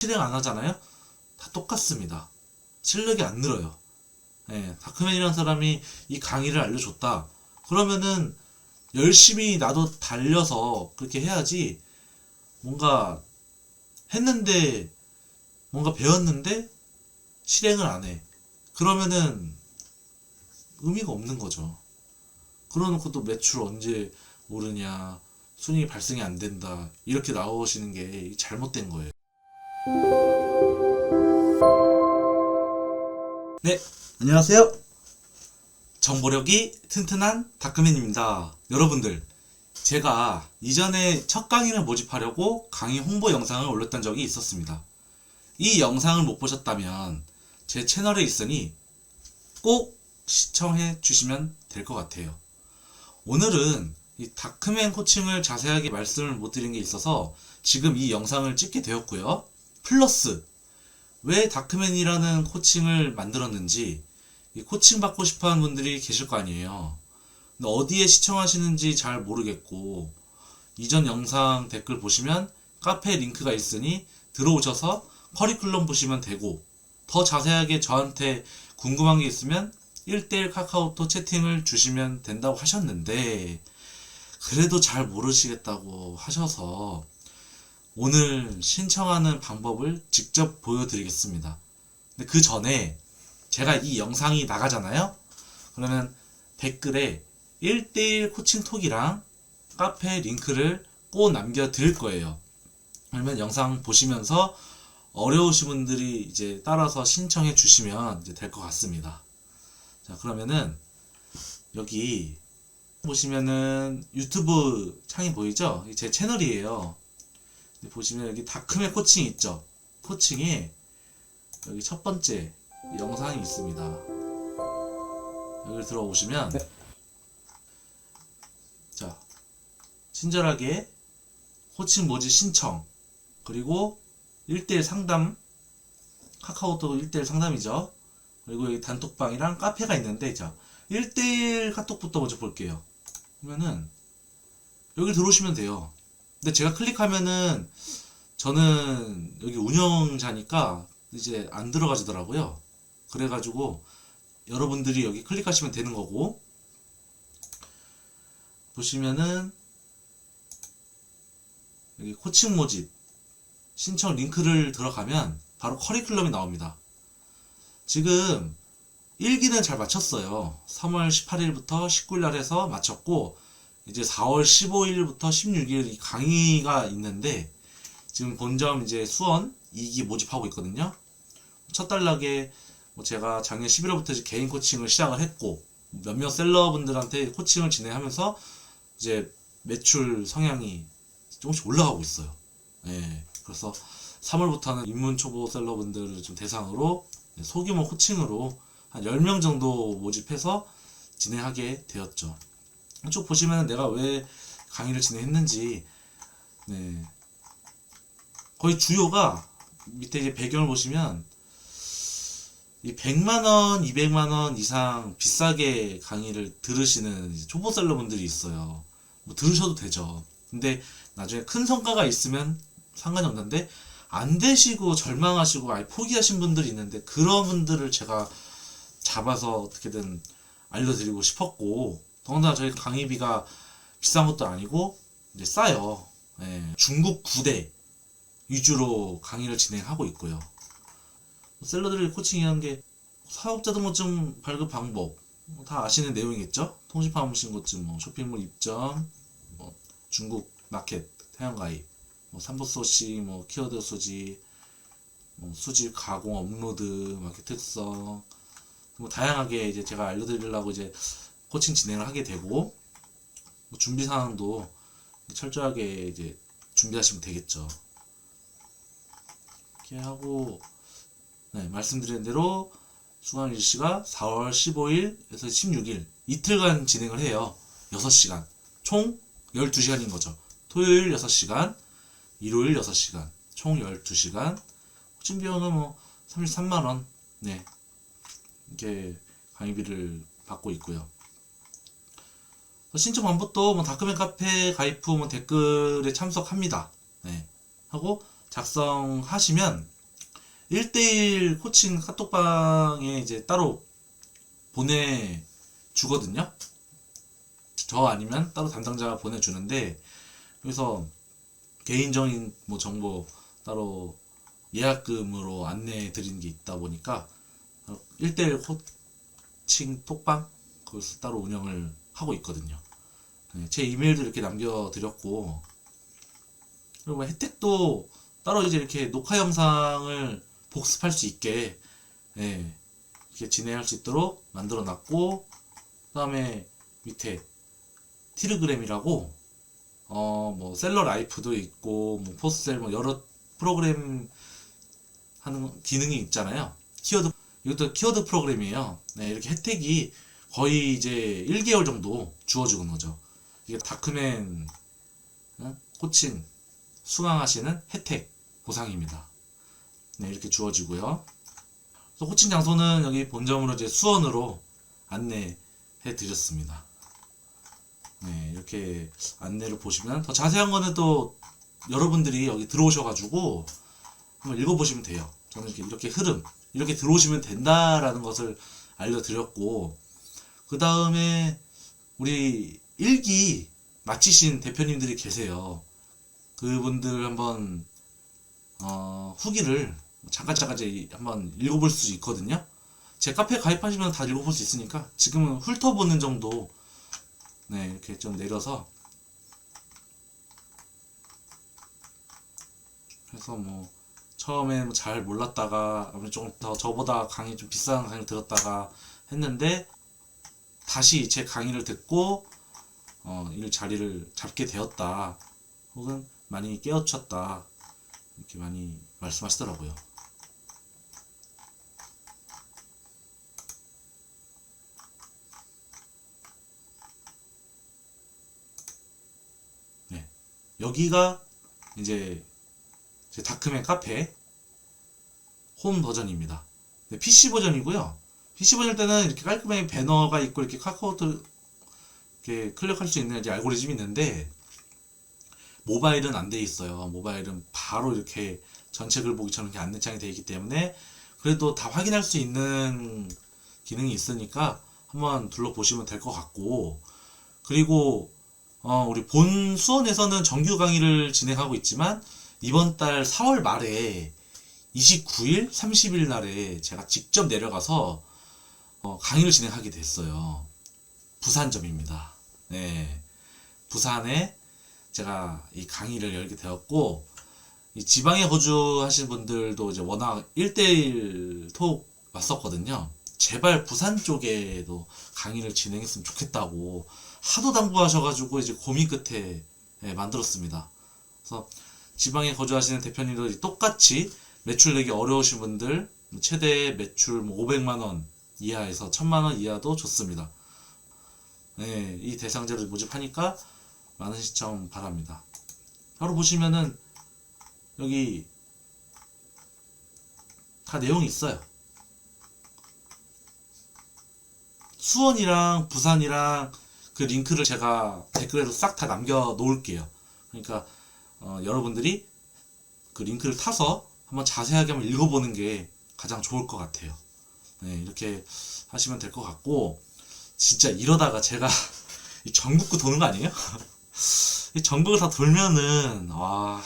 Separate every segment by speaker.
Speaker 1: 실행 안 하잖아요? 다 똑같습니다. 실력이 안 늘어요. 예, 다크맨이라는 사람이 이 강의를 알려줬다. 그러면은 열심히 나도 달려서 그렇게 해야지 뭔가 했는데 뭔가 배웠는데 실행을 안 해. 그러면은 의미가 없는 거죠. 그러놓고 또 매출 언제 오르냐, 순위 발생이 안 된다. 이렇게 나오시는 게 잘못된 거예요. 네,
Speaker 2: 안녕하세요.
Speaker 1: 정보력이 튼튼한 다크맨입니다. 여러분들, 제가 이전에 첫 강의를 모집하려고 강의 홍보 영상을 올렸던 적이 있었습니다. 이 영상을 못 보셨다면 제 채널에 있으니 꼭 시청해 주시면 될 것 같아요. 오늘은 이 다크맨 코칭을 자세하게 말씀을 못 드린 게 있어서 지금 이 영상을 찍게 되었고요. 플러스 왜 다크맨이라는 코칭을 만들었는지 이 코칭 받고 싶어 하는 분들이 계실 거 아니에요. 근데 어디에 시청하시는지 잘 모르겠고, 이전 영상 댓글 보시면 카페 링크가 있으니 들어오셔서 커리큘럼 보시면 되고, 더 자세하게 저한테 궁금한 게 있으면 1대1 카카오톡 채팅을 주시면 된다고 하셨는데, 그래도 잘 모르시겠다고 하셔서 오늘 신청하는 방법을 직접 보여드리겠습니다. 근데 그 전에 제가 이 영상이 나가잖아요? 그러면 댓글에 1대1 코칭톡이랑 카페 링크를 꼭 남겨드릴 거예요. 그러면 영상 보시면서 어려우신 분들이 이제 따라서 신청해 주시면 이제 될 것 같습니다. 자, 그러면은 여기 보시면은 유튜브 창이 보이죠? 제 채널이에요. 보시면 여기 다크맨 코칭 있죠? 코칭에 여기 첫 번째 영상이 있습니다. 여기 들어오시면
Speaker 2: 네.
Speaker 1: 자 친절하게 코칭 모집 신청 그리고 1대1 상담 카카오톡 1대1 상담이죠. 그리고 여기 단톡방이랑 카페가 있는데 자 1대1 카톡부터 먼저 볼게요. 그러면은 여기 들어오시면 돼요. 근데 제가 클릭하면은 저는 여기 운영자니까 이제 안 들어가지더라고요. 그래가지고 여러분들이 여기 클릭하시면 되는 거고 보시면은 여기 코칭 모집 신청 링크를 들어가면 바로 커리큘럼이 나옵니다. 지금 1기는 잘 마쳤어요. 3월 18일부터 19일 날에서 마쳤고 이제 4월 15일부터 16일 이 강의가 있는데 지금 본점 이제 수원 2기 모집하고 있거든요. 첫 단락에 뭐 제가 작년 11월부터 이제 개인 코칭을 시작을 했고 몇몇 셀러분들한테 코칭을 진행하면서 이제 매출 성향이 조금씩 올라가고 있어요. 예. 그래서 3월부터는 입문 초보 셀러분들을 좀 대상으로 소규모 코칭으로 한 10명 정도 모집해서 진행하게 되었죠. 쭉 보시면 내가 왜 강의를 진행했는지 네. 거의 주요가 밑에 이제 배경을 보시면 이 100만 원, 200만 원 이상 비싸게 강의를 들으시는 이제 초보 셀러분들이 있어요. 뭐 들으셔도 되죠. 근데 나중에 큰 성과가 있으면 상관이 없는데 안 되시고 절망하시고 아예 포기하신 분들이 있는데 그런 분들을 제가 잡아서 어떻게든 알려드리고 싶었고 더군다나 저희 강의비가 비싼 것도 아니고 이제 싸요. 예, 중국 9대 위주로 강의를 진행하고 있고요. 셀러들이 코칭이라는 게 사업자 등록증 발급 방법 뭐다 아시는 내용이겠죠? 통신파문 신고증, 뭐 쇼핑몰 입점, 뭐 중국 마켓 태양가입, 뭐 삼보소시, 뭐 키워드 수집, 뭐 수집 가공 업로드, 마켓 특성, 뭐 다양하게 이제 제가 알려드리려고 이제 코칭 진행을 하게 되고 뭐 준비 사항도 철저하게 이제 준비하시면 되겠죠. 이렇게 하고 네, 말씀드린 대로 수강 일시가 4월 15일에서 16일 이틀간 진행을 해요. 6시간. 총 12시간인 거죠. 토요일 6시간, 일요일 6시간. 총 12시간. 코칭 비용은 뭐 33만 원. 네. 이렇게 강의비를 받고 있고요. 신청 방법도 뭐 다크맨 카페 가입 후 뭐 댓글에 참석합니다. 네. 하고 작성하시면 1대1 코칭 카톡방에 이제 따로 보내주거든요. 저 아니면 따로 담당자가 보내주는데 그래서 개인적인 뭐 정보 따로 예약금으로 안내해 드리는 게 있다 보니까 1대1 코칭 톡방 그것을 따로 운영을 하고 있거든요. 네, 제 이메일도 이렇게 남겨드렸고 그리고 뭐 혜택도 따로 이제 이렇게 녹화 영상을 복습할 수 있게 예, 이렇게 진행할 수 있도록 만들어 놨고 그 다음에 밑에 티르그램이라고 어 뭐 셀러 라이프도 있고 뭐 포스셀 뭐 여러 프로그램 하는 기능이 있잖아요. 키워드 이것도 키워드 프로그램이에요. 네, 이렇게 혜택이 거의 이제 1개월 정도 주어지는 거죠. 이게 다크맨 어? 코칭 수강하시는 혜택 보상입니다. 네, 이렇게 주어지고요. 또 코칭 장소는 여기 본점으로 이제 수원으로 안내해 드렸습니다. 네, 이렇게 안내를 보시면 더 자세한 거는 또 여러분들이 여기 들어오셔가지고 한번 읽어보시면 돼요. 저는 이렇게, 이렇게 흐름, 이렇게 들어오시면 된다라는 것을 알려드렸고, 그 다음에 우리 일기 마치신 대표님들이 계세요. 그분들 한번 어, 후기를 잠깐 잠깐 한번 읽어볼 수 있거든요. 제 카페 가입하시면 다 읽어볼 수 있으니까 지금은 훑어보는 정도 네 이렇게 좀 내려서 그래서 뭐 처음에 뭐 잘 몰랐다가 아무래도 조금 더 저보다 강의 좀 비싼 강의를 들었다가 했는데 다시 제 강의를 듣고 어, 일 자리를 잡게 되었다 혹은 많이 깨우쳤다 이렇게 많이 말씀하시더라고요. 네. 여기가 이제 제 다크맨 카페 홈 버전입니다. 네, PC 버전이고요. PC 버전 때는 이렇게 깔끔하게 배너가 있고 이렇게 카카오톡 이렇게 클릭할 수 있는 이제 알고리즘이 있는데 모바일은 안 돼 있어요. 모바일은 바로 이렇게 전체 글 보기처럼 이렇게 안내창이 되어 있기 때문에 그래도 다 확인할 수 있는 기능이 있으니까 한번 둘러보시면 될 것 같고 그리고 어, 우리 본 수원에서는 정규 강의를 진행하고 있지만 이번 달 4월 말에 29일, 30일 날에 제가 직접 내려가서 어, 강의를 진행하게 됐어요. 부산점입니다. 네. 부산에 제가 이 강의를 열게 되었고, 이 지방에 거주하시는 분들도 이제 워낙 1대1 톡 왔었거든요. 제발 부산 쪽에도 강의를 진행했으면 좋겠다고 하도 당부하셔가지고 이제 고민 끝에 예, 만들었습니다. 그래서 지방에 거주하시는 대표님도 똑같이 매출 내기 어려우신 분들 최대 매출 뭐 500만 원 이하에서 1000만 원 이하도 좋습니다. 네, 이 대상자를 모집하니까 많은 시청 바랍니다. 바로 보시면은 여기 다 내용이 있어요. 수원이랑 부산이랑 그 링크를 제가 댓글에도 싹 다 남겨 놓을게요. 그러니까 어, 여러분들이 그 링크를 타서 한번 자세하게 한번 읽어보는 게 가장 좋을 것 같아요. 네, 이렇게 하시면 될 것 같고 진짜 이러다가 제가 이 전국구 도는 거 아니에요? 이 전국을 다 돌면은 와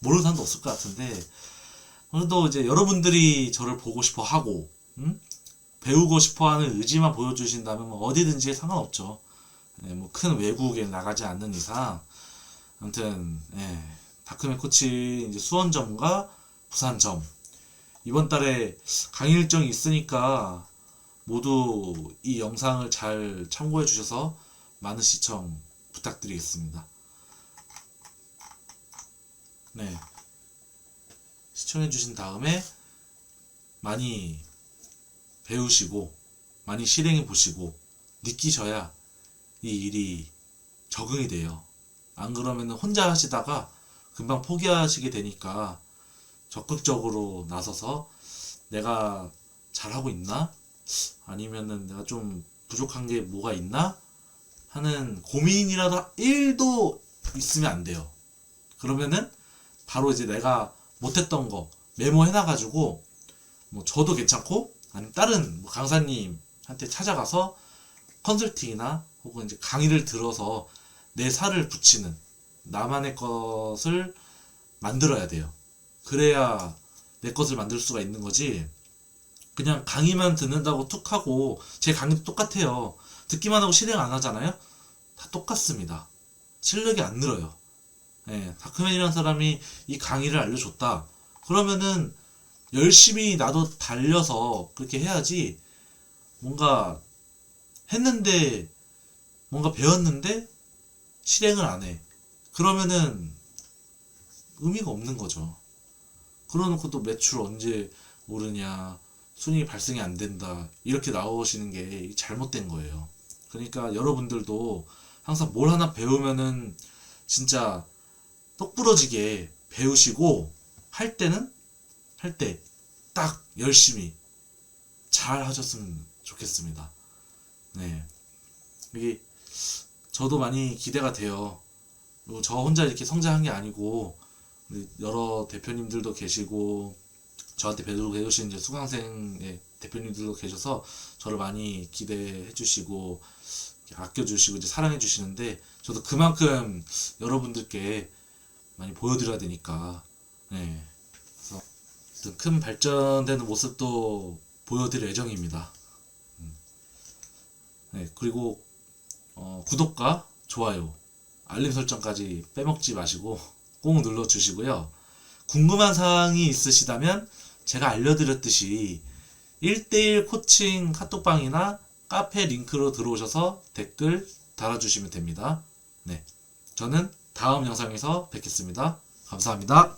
Speaker 1: 모르는 사람도 없을 것 같은데 그래도 이제 여러분들이 저를 보고 싶어 하고 음? 배우고 싶어 하는 의지만 보여주신다면 뭐 어디든지 상관없죠. 네, 뭐큰 외국에 나가지 않는 이상 아무튼 예, 다크맨 코치 이제 수원점과 부산점 이번 달에 강의 일정이 있으니까 모두 이 영상을 잘 참고해 주셔서 많은 시청 부탁드리겠습니다. 네. 시청해 주신 다음에 많이 배우시고 많이 실행해 보시고 느끼셔야 이 일이 적응이 돼요. 안 그러면 혼자 하시다가 금방 포기하시게 되니까 적극적으로 나서서 내가 잘하고 있나? 아니면은 내가 좀 부족한 게 뭐가 있나? 하는 고민이라도 1도 있으면 안 돼요. 그러면은 바로 이제 내가 못했던 거 메모해놔가지고 뭐 저도 괜찮고 아니면 다른 뭐 강사님한테 찾아가서 컨설팅이나 혹은 이제 강의를 들어서 내 살을 붙이는 나만의 것을 만들어야 돼요. 그래야 내 것을 만들 수가 있는 거지. 그냥 강의만 듣는다고 툭 하고 제 강의도 똑같아요. 듣기만 하고 실행 안 하잖아요. 다 똑같습니다. 실력이 안 늘어요. 예, 다크맨이라는 사람이 이 강의를 알려줬다. 그러면은 열심히 나도 달려서 그렇게 해야지 뭔가 했는데 뭔가 배웠는데 실행을 안 해. 그러면은 의미가 없는 거죠. 그러놓고 또 매출 언제 오르냐, 순위 발생이 안 된다, 이렇게 나오시는 게 잘못된 거예요. 그러니까 여러분들도 항상 뭘 하나 배우면은 진짜 똑부러지게 배우시고 할 때는 할 때 딱 열심히 잘 하셨으면 좋겠습니다. 네. 이게 저도 많이 기대가 돼요. 그리고 저 혼자 이렇게 성장한 게 아니고 여러 대표님들도 계시고 저한테 배우고 계신 이제 수강생의 대표님들도 계셔서 저를 많이 기대해 주시고 이렇게 아껴 주시고 이제 사랑해 주시는데 저도 그만큼 여러분들께 많이 보여드려야 되니까 네. 큰 발전되는 모습도 보여드릴 예정입니다. 음. 네, 그리고 어, 구독과 좋아요, 알림 설정까지 빼먹지 마시고 꼭 눌러주시고요. 궁금한 사항이 있으시다면 제가 알려드렸듯이 1대1 코칭 카톡방이나 카페 링크로 들어오셔서 댓글 달아주시면 됩니다. 네. 저는 다음 영상에서 뵙겠습니다. 감사합니다.